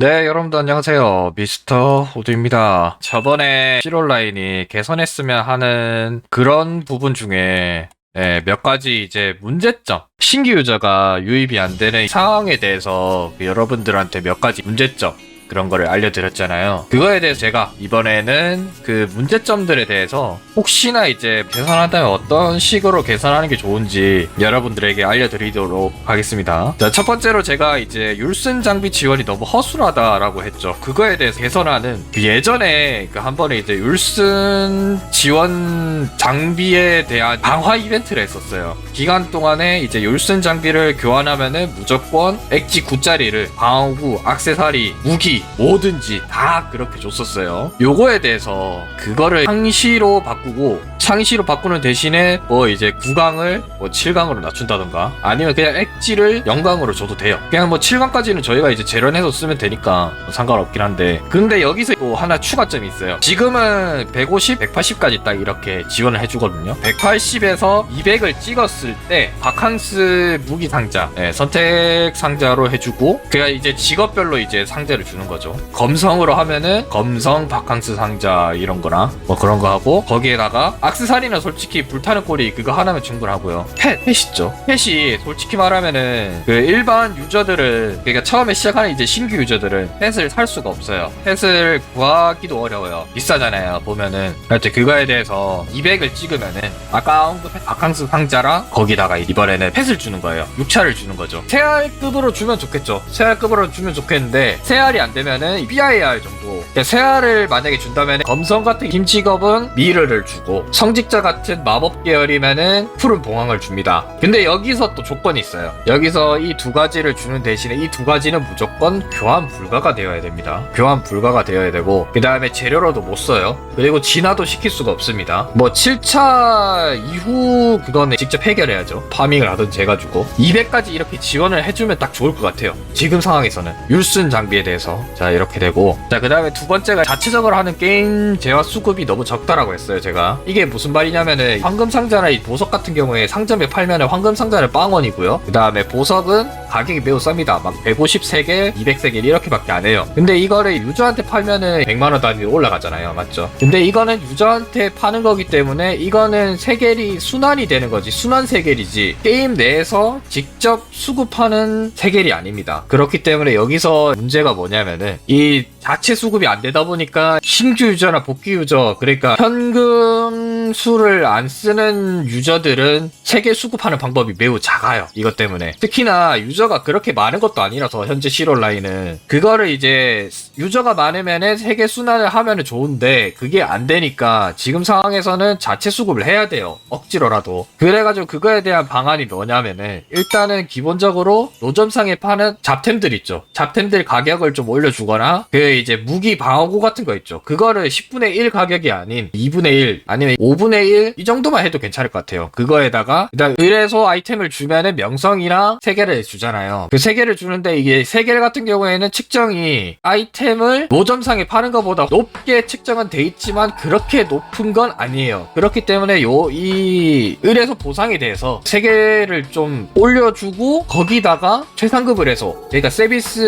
네, 여러분들 안녕하세요. 미스터 호두입니다. 저번에 실온라인이 개선했으면 하는 그런 부분 중에 예, 몇 가지 이제 문제점, 신규 유저가 유입이 안 되는 상황에 대해서 그 여러분들한테 몇 가지 문제점 그런 거를 알려드렸잖아요. 그거에 대해서 제가 이번에는 그 문제점들에 대해서 혹시나 이제 개선한다면 어떤 식으로 개선하는 게 좋은지 여러분들에게 알려드리도록 하겠습니다. 자, 첫 번째로 제가 이제 율슨 장비 지원이 너무 허술하다라고 했죠. 그거에 대해서 개선하는 그 예전에 그 한 번에 이제 율슨 지원 장비에 대한 강화 이벤트를 했었어요. 기간 동안에 이제 율슨 장비를 교환하면은 무조건 엑지 9짜리를 방어구, 악세사리, 무기 뭐든지 다 그렇게 줬었어요. 요거에 대해서 그거를 상시로 바꾸고 상시로 바꾸는 대신에 뭐 이제 9강을 뭐 7강으로 낮춘다던가 아니면 그냥 엑지를 0강으로 줘도 돼요. 그냥 뭐 7강까지는 저희가 이제 재련해서 쓰면 되니까 뭐 상관없긴 한데 근데 여기서 또 하나 추가점이 있어요. 지금은 150, 180까지 딱 이렇게 지원을 해주거든요. 180에서 200을 찍었을 때 바캉스 무기 상자 예, 선택 상자로 해주고 그가 이제 직업별로 이제 상자를 주는 거죠. 검성으로 하면은 검성 바캉스 상자 이런 거나 뭐 그런 거 하고 거기에다가 악세 사리는 솔직히 불타는 꼬리 그거 하나면 충분하고요. 펫, 펫 있죠. 펫이 솔직히 말하면은 그 일반 유저들은 그러니까 처음에 시작하는 이제 신규 유저들은 펫을 살 수가 없어요. 펫을 구하기도 어려워요. 비싸잖아요. 보면은 하여튼 그거에 대해서 200을 찍으면은 아까 언급한 바캉스 상자랑 거기다가 이번에는 펫을 주는 거예요. 6차를 주는 거죠. 세알급으로 주면 좋겠죠. 세알급으로 주면 좋겠는데 세알이 안 되면은 BIR 정도. 그러니까 세알을 만약에 준다면 검성 같은 김치겁은 미르를 주고 성직자 같은 마법 계열이면은 푸른 봉황을 줍니다. 근데 여기서 또 조건이 있어요. 여기서 이 두 가지를 주는 대신에 이 두 가지는 무조건 교환 불가가 되어야 됩니다. 교환 불가가 되어야 되고 그 다음에 재료로도 못 써요. 그리고 진화도 시킬 수가 없습니다. 뭐 7차 이후 그거는 직접 해결해야죠. 파밍을 하든지 해가지고 200까지 이렇게 지원을 해주면 딱 좋을 것 같아요. 지금 상황에서는 율순 장비에 대해서 자 이렇게 되고 자 그 다음에 두 번째가 자체적으로 하는 게임 재화 수급이 너무 적다라고 했어요 제가 이게 무슨 말이냐면은 황금 상자나 이 보석 같은 경우에 상점에 팔면은 황금 상자는 빵원이고요. 그 다음에 보석은 가격이 매우 쌉니다. 막 153개 200세개 이렇게밖에 안 해요. 근데 이거를 유저한테 팔면은 100만 원 단위로 올라가잖아요. 맞죠? 근데 이거는 유저한테 파는 거기 때문에 이거는 세겔이 순환이 되는 거지. 순환 세겔이지. 게임 내에서 직접 수급하는 세겔이 아닙니다. 그렇기 때문에 여기서 문제가 뭐냐면은 이 자체 수급이 안 되다 보니까 신규 유저나 복귀 유저 그러니까 현금 수를 안 쓰는 유저들은 세개 수급하는 방법이 매우 작아요 이것 때문에. 특히나 유저가 그렇게 많은 것도 아니라서 현재 실온라인은. 그거를 이제 유저가 많으면은 세개 순환을 하면은 좋은데 그게 안 되니까 지금 상황에서는 자체 수급을 해야 돼요 억지로라도. 그래가지고 그거에 대한 방안이 뭐냐면은 일단은 기본적으로 노점상에 파는 잡템들 있죠. 잡템들 가격을 좀 올려주거나 그 이제 무기 방어구 같은 거 있죠. 그거를 10분의 1 가격이 아닌 2분의 1 아니면 5 분의 1 이 정도만 해도 괜찮을 것 같아요. 그거에다가 일단 의뢰소 아이템을 주면은 명성이랑 세 개를 주잖아요. 그 세 개를 주는데 이게 세개 같은 경우에는 측정이 아이템을 노점상에 파는 것보다 높게 측정은 돼 있지만 그렇게 높은 건 아니에요. 그렇기 때문에 요 이 의뢰소 보상에 대해서 세 개를 좀 올려주고 거기다가 최상급 의뢰소 그러니까 서비스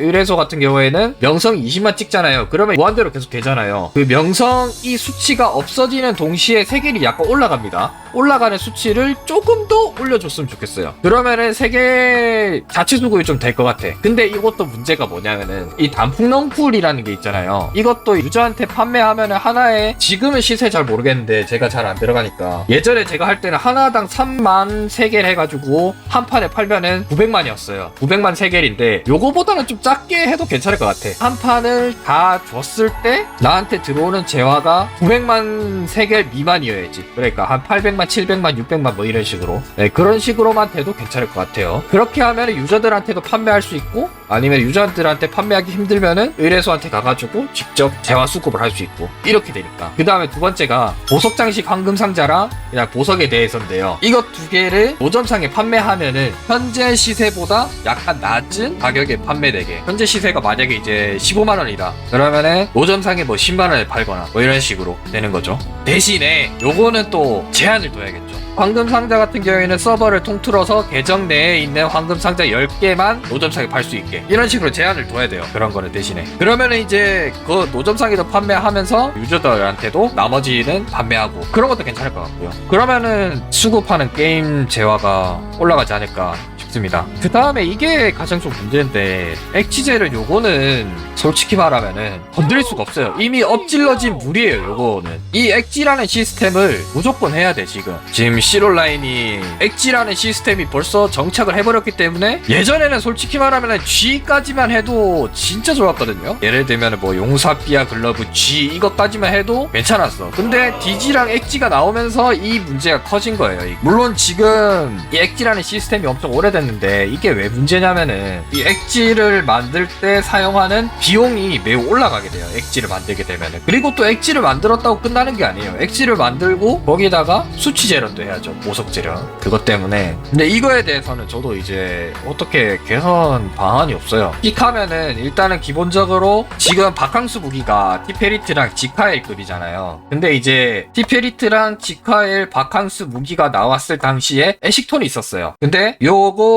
의뢰소 같은 경우에는 명성 20만 찍잖아요. 그러면 무한대로 계속 되잖아요. 그 명성 이 수치가 없어지는 동시에 세계이 약간 올라갑니다. 올라가는 수치를 조금 더 올려줬으면 좋겠어요. 그러면은 세계 자체 수급이 좀 될 것 같아. 근데 이것도 문제가 뭐냐면은 이 단풍넝쿨이라는 게 있잖아요. 이것도 유저한테 판매하면은 하나에 지금은 시세 잘 모르겠는데 제가 잘 안 들어가니까 예전에 제가 할 때는 하나당 3만 3개를 해가지고 한 판에 팔면은 900만이었어요. 900만 3개인데 요거보다는 좀 작게 해도 괜찮을 것 같아. 한 판을 다 줬을 때 나한테 들어오는 재화가 900만 3개 미만이어야지. 그러니까 한 800만, 700만, 600만 뭐 이런 식으로. 네, 그런 식으로만 돼도 괜찮을 것 같아요. 그렇게 하면 유저들한테도 판매할 수 있고 아니면 유저들한테 판매하기 힘들면은 의뢰소한테 가가지고 직접 재화 수급을 할 수 있고 이렇게 되니까. 그 다음에 두 번째가 보석 장식 황금 상자랑 그냥 보석에 대해서인데요. 이것 두 개를 노점상에 판매하면은 현재 시세보다 약간 낮은 가격에 판매되게. 현재 시세 시세가 만약에 이제 15만 원이다. 그러면은 노점상에 뭐 10만 원에 팔거나 뭐 이런 식으로 되는 거죠. 대신에 요거는 또 제한을 둬야겠죠. 황금 상자 같은 경우에는 서버를 통틀어서 계정 내에 있는 황금 상자 10개만 노점상에 팔 수 있게 이런 식으로 제한을 둬야 돼요. 그런 거는 대신에. 그러면은 이제 그 노점상에도 판매하면서 유저들한테도 나머지는 판매하고 그런 것도 괜찮을 것 같고요. 그러면은 수급하는 게임 재화가 올라가지 않을까 싶습니다. 그 다음에 이게 가장 좀 문제인데 액치제를 요거는 솔직히 말하면은 건드릴 수가 없어요. 이미 엎질러진 물이에요. 요거는 이 액지라는 시스템을 무조건 해야 돼 지금. 지금 시롤라인이 액지라는 시스템이 벌써 정착을 해버렸기 때문에 예전에는 솔직히 말하면은 G까지만 해도 진짜 좋았거든요. 예를 들면 뭐 용사비아 글러브 G 이것까지만 해도 괜찮았어. 근데 DG랑 액지가 나오면서 이 문제가 커진 거예요. 물론 지금 이 액지라는 시스템이 엄청 오래 됐는데 이게 왜 문제냐면은 이 액지를 만들 때 사용하는 비용이 매우 올라가게 돼요. 액지를 만들게 되면은. 그리고 또 액지를 만들었다고 끝나는 게 아니에요. 액지를 만들고 거기다가 수치 재련도 해야죠. 보석 재련. 그것 때문에. 근데 이거에 대해서는 저도 이제 어떻게 개선 방안이 없어요. 픽하면은 일단은 기본적으로 지금 바캉스 무기가 티페리트랑 지카엘급이잖아요. 근데 이제 티페리트랑 지카엘 바캉스 무기가 나왔을 당시에 에식톤이 있었어요. 근데 요거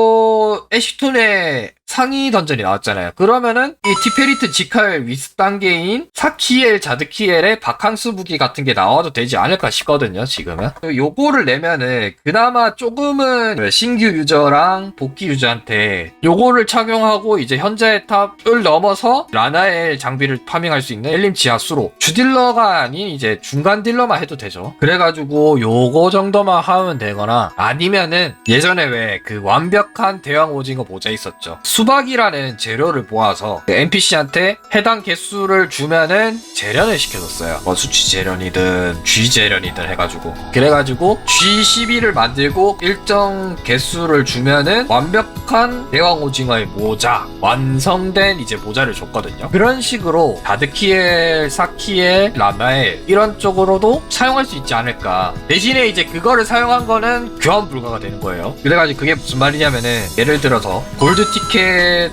에식톤의 상위 던전이 나왔잖아요. 그러면은 이 티페리트 지카엘 윗 단계인 사키엘 자드키엘의 바캉스 무기 같은 게 나와도 되지 않을까 싶거든요. 지금은 요거를 내면은 그나마 조금은 신규 유저랑 복귀 유저한테 요거를 착용하고 이제 현재 탑을 넘어서 라나엘 장비를 파밍할 수 있는 엘림 지하수로 주딜러가 아닌 이제 중간 딜러만 해도 되죠. 그래가지고 요거 정도만 하면 되거나 아니면은 예전에 왜 그 완벽한 대왕 오징어 모자 있었죠. 수 박이라는 재료를 모아서 그 NPC한테 해당 개수를 주면은 재련을 시켜줬어요. 뭐 수치 재련이든 G 재련이든 해가지고 그래가지고 G12를 만들고 일정 개수를 주면은 완벽한 대왕 오징어의 모자 완성된 이제 모자를 줬거든요. 그런 식으로 다드키엘, 사키엘, 라나엘 이런 쪽으로도 사용할 수 있지 않을까. 대신에 이제 그거를 사용한 거는 교환 불가가 되는 거예요. 그래가지고 그게 무슨 말이냐면은 예를 들어서 골드 티켓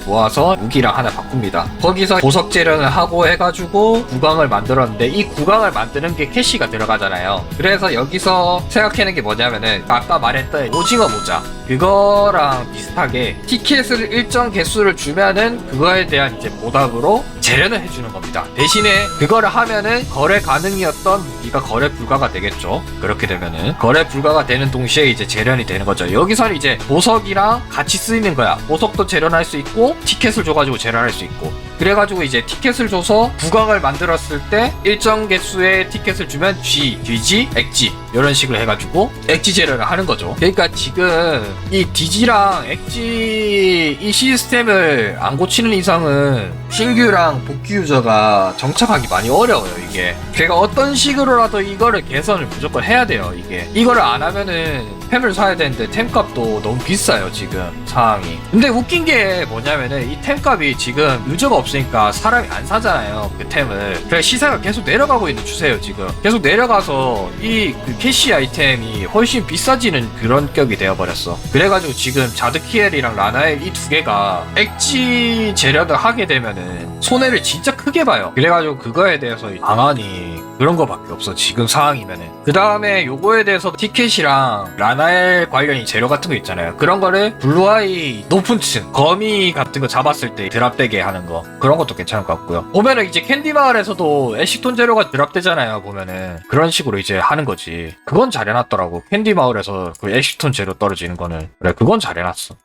모아서 무기랑 하나 바꿉니다. 거기서 보석 재련을 하고 해가지고 구강을 만들었는데 이 구강을 만드는 게 캐시가 들어가잖아요. 그래서 여기서 생각하는 게 뭐냐면은 아까 말했던 오징어 모자 그거랑 비슷하게 티켓을 일정 개수를 주면은 그거에 대한 이제 보답으로 재련을 해주는 겁니다. 대신에 그거를 하면은 거래 가능이었던 무기가 거래 불가가 되겠죠. 그렇게 되면은 거래 불가가 되는 동시에 이제 재련이 되는 거죠. 여기서는 이제 보석이랑 같이 쓰이는 거야. 보석도 재련할 수 있고 티켓을 줘가지고 재련할 수 있고. 그래가지고 이제 티켓을 줘서 구강을 만들었을 때 일정 개수의 티켓을 주면 G, GG, 엑지 이런 식으로 해가지고 엑지 재련을 하는 거죠. 그러니까 지금 이 DG랑 엑지 이 시스템을 안 고치는 이상은 신규랑 복귀 유저가 정착하기 많이 어려워요 이게. 제가 어떤 식으로라도 이거를 개선을 무조건 해야 돼요 이게. 이거를 안 하면은 템을 사야 되는데 템값도 너무 비싸요 지금 상황이. 근데 웃긴 게 뭐냐면은 이 템값이 지금 유저가 없으니까 사람이 안 사잖아요 그 템을. 그래서 시세가 계속 내려가고 있는 추세예요 지금. 계속 내려가서 이 그 캐시 아이템이 훨씬 비싸지는 그런 격이 되어버렸어. 그래가지고 지금 자드키엘이랑 라나엘 이 두 개가 엑지 재련을 하게 되면은 손해를 진짜 크게 봐요. 그래가지고 그거에 대해서 방안이 그런 거밖에 없어 지금 상황이면은. 그 다음에 요거에 대해서 티켓이랑 라나엘 관련이 재료 같은 거 있잖아요. 그런 거를 블루아이 높은 층 거미 같은 거 잡았을 때 드랍되게 하는 거 그런 것도 괜찮을 것 같고요. 보면은 이제 캔디 마을에서도 애식톤 재료가 드랍되잖아요. 보면은 그런 식으로 이제 하는 거지. 그건 잘 해놨더라고. 캔디 마을에서 그 애식톤 재료 떨어지는 거는 그래 그건 잘 해놨어.